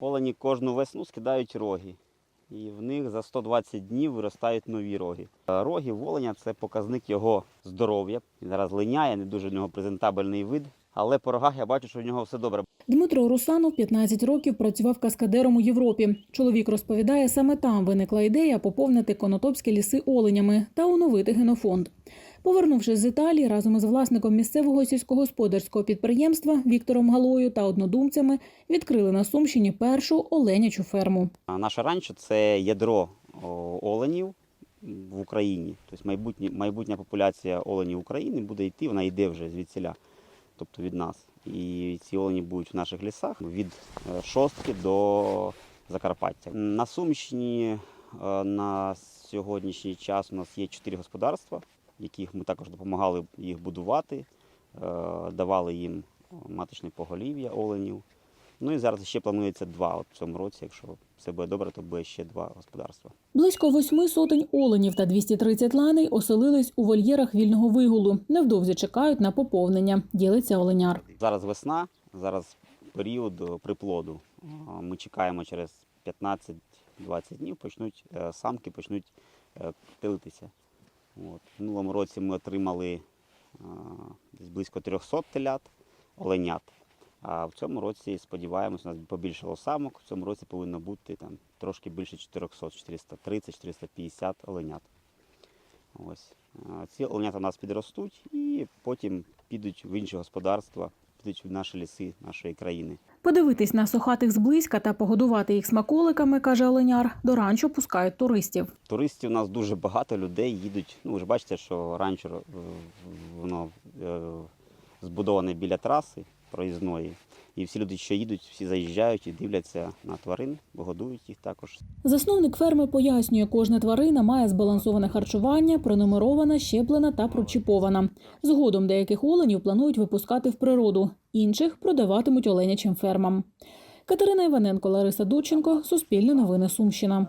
Олені кожну весну скидають роги. І в них за 120 днів виростають нові роги. Е, Роги в це показник його здоров'я. Він зараз линяє, не дуже в нього презентабельний вид. Але по рогах я бачу, що в нього все добре. Дмитро Русанов 15 років працював каскадером у Європі. Чоловік розповідає, саме там виникла ідея поповнити конотопські ліси оленями та оновити генофонд. Повернувшись з Італії разом із власником місцевого сільськогосподарського підприємства Віктором Галою та однодумцями відкрили на Сумщині першу оленячу ферму. А Наше ранчо це ядро оленів в Україні. Тобто майбутнє, майбутня популяція оленів України буде йти, вона йде вже звідсіля, тобто від нас. І ці олені будуть в наших лісах від е, шостки до Закарпаття. На Сумщині е, на сьогоднішній час у нас є чотири господарства, яких ми також допомагали їх будувати, е, давали їм маточне поголів'я оленів. Ну і зараз ще планується два. От в цьому році, якщо все буде добре, то буде ще два господарства. Близько восьми сотень оленів та 230 ланей оселились у вольєрах вільного вигулу. Невдовзі чекають на поповнення. Ділиться оленяр. Зараз весна, зараз період е, приплоду. Ми чекаємо через 15-20 днів, почнуть е, самки почнуть е, пилитися. От. В минулому році ми отримали а, десь близько 300 телят, оленят. А в цьому році сподіваємось, у нас побільшало самок. В цьому році повинно бути там трошки більше 400, 430, 450 оленят. Ось. А, Ці оленята у нас підростуть і потім підуть в інші господарства, підуть в наші ліси нашої країни. Подивитись на сохатих зблизька та погодувати їх смаколиками, каже оленяр, до ранчо пускають туристів. Туристів у нас дуже багато людей їдуть. Ну, ви ж бачите, що ранчо е, воно е, збудоване біля траси проїзної. І всі люди, що їдуть, всі заїжджають і дивляться на тварин, годують їх також. Засновник ферми пояснює, кожна тварина має збалансоване харчування, пронумерована, щеплена та прочіпована. Згодом деяких оленів планують випускати в природу, інших продаватимуть оленячим фермам. Катерина Іваненко, Лариса Дученко, Суспільне новини Сумщина.